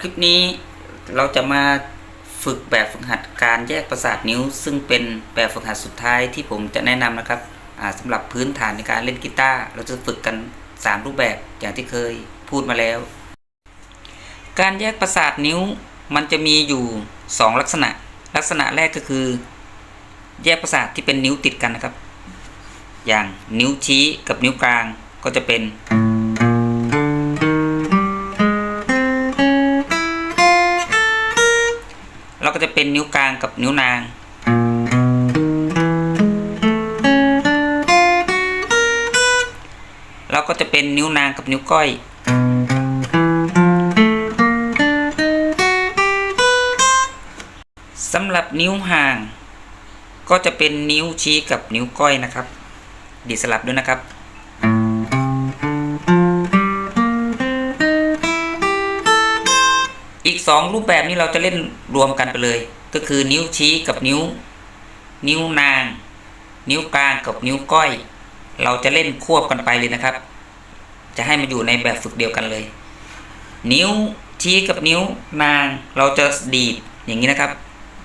คลิปนี้เราจะมาฝึกแบบฝึกหัดการแยกประสาทนิ้ว ซึ่งเป็นแบบฝึกหัดสุดท้ายที่ผมจะแนะนำนะครับอ่าสำหรับพื้นฐานในการเล่นกีตาร์เราจะฝึกกัน 3 รูปแบบอย่างที่เคยพูดมาแล้ว การแยกประสาทนิ้วมันจะมีอยู่ 2 ลักษณะ ลักษณะแรกก็คือ แยกประสาทที่เป็นนิ้วติดกันนะครับ อย่างนิ้วชี้กับนิ้วกลางก็จะเป็น เป็นนิ้วกลางกับนิ้วนางเราก็จะเป็นนิ้วนางกับนิ้วก้อยสำหรับนิ้วห่าง ก็จะเป็นนิ้วชี้กับนิ้วก้อยนะครับ ดีสลับด้วยนะครับ อีกสองรูปแบบนี้เราจะเล่นรวมกันไปเลย ก็คือนิ้วชี้กับนิ้ว นิ้วนาง นิ้วกลางกับนิ้วก้อย เราจะเล่นควบกันไปเลยนะครับ จะให้มันอยู่ในแบบฝึกเดียวกันเลย นิ้วชี้กับนิ้วนางเราจะดีดอย่างนี้นะครับ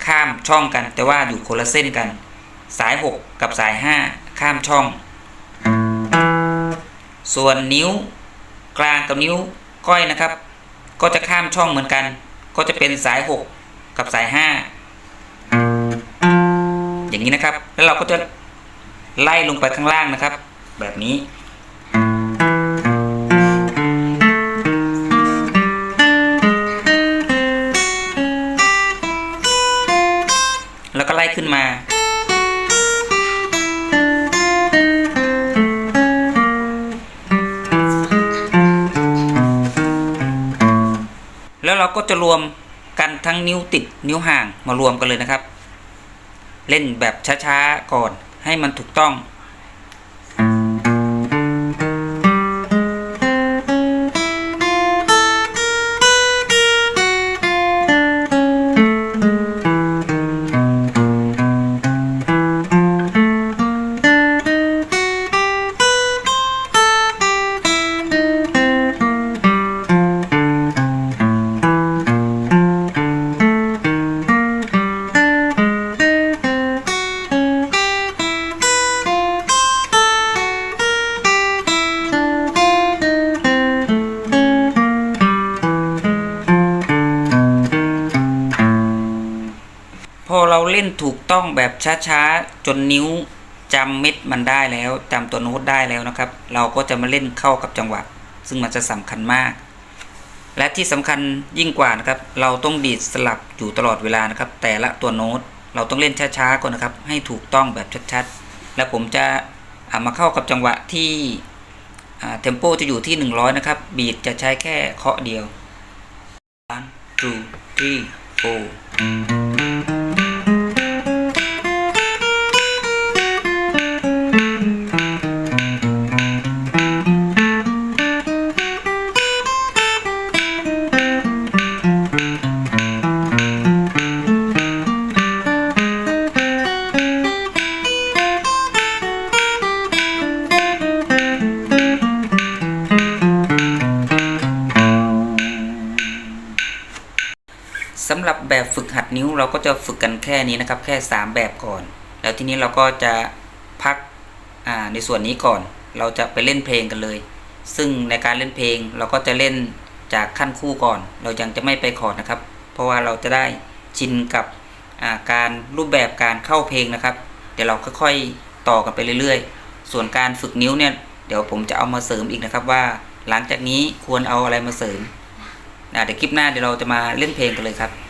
ข้ามช่องกันแต่ว่าอยู่คนละเส้นกัน สาย 6 กับสาย 5 ข้ามช่อง ส่วนนิ้วกลางกับนิ้วก้อยนะครับ ก็จะข้ามช่องเหมือนกัน ก็จะเป็นสาย 6 กับสาย 5 อย่างนี้นะครับ แล้วเราก็จะไล่ลงไปข้างล่างนะครับ แบบนี้ แล้วก็ไล่ขึ้นมา แล้วเราก็จะรวมกันทั้งนิ้วติดนิ้วห่างมารวมกันเลยนะครับ เล่นแบบช้าๆก่อนให้มันถูกต้อง เราเล่นถูกต้องแบบช้าๆ จนนิ้วจำเม็ดมันได้แล้วจำตัวโน้ตได้แล้วนะครับ เราก็จะมาเล่นเข้ากับจังหวะ ซึ่งมันจะสำคัญมาก และที่สำคัญยิ่งกว่านะครับ เราต้องดีดสลับอยู่ตลอดเวลานะครับ แต่ละตัวโน้ตเราต้องเล่นช้าๆก่อนนะครับ ให้ถูกต้องแบบชัดๆ แล้วผมจะามาเข้ากับจังหวะที่เทมโปจะอยู่ที่ 100 นะครับ บีดจะใช้แค่เคาะเดียว one two three four สำหรับแบบฝึกหัดนิ้วเราก็จะฝึกกันแค่นี้นะครับ แค่ 3 แบบก่อน แล้วทีนี้เราก็จะพักในส่วนนี้ก่อน เราจะไปเล่นเพลงกันเลย ซึ่งในการเล่นเพลงเราก็จะเล่นจากขั้นคู่ก่อน เรายังจะไม่ไปคอร์ดนะครับ เพราะว่าเราจะได้ชินกับาการรูปแบบการเข้าเพลงนะครับ เดี๋ยวเราค่อยๆต่อกันไปเรื่อยๆ ส่วนการฝึกนิ้วเนี่ยเดี๋ยวผมจะเอามาเสริมอีกนะครับว่า หลังจากนี้ควรเอาอะไรมาเสริม เดี๋ยวคลิปหน้าเดี๋ยวเราจะมาเล่นเพลงกันเลยครับ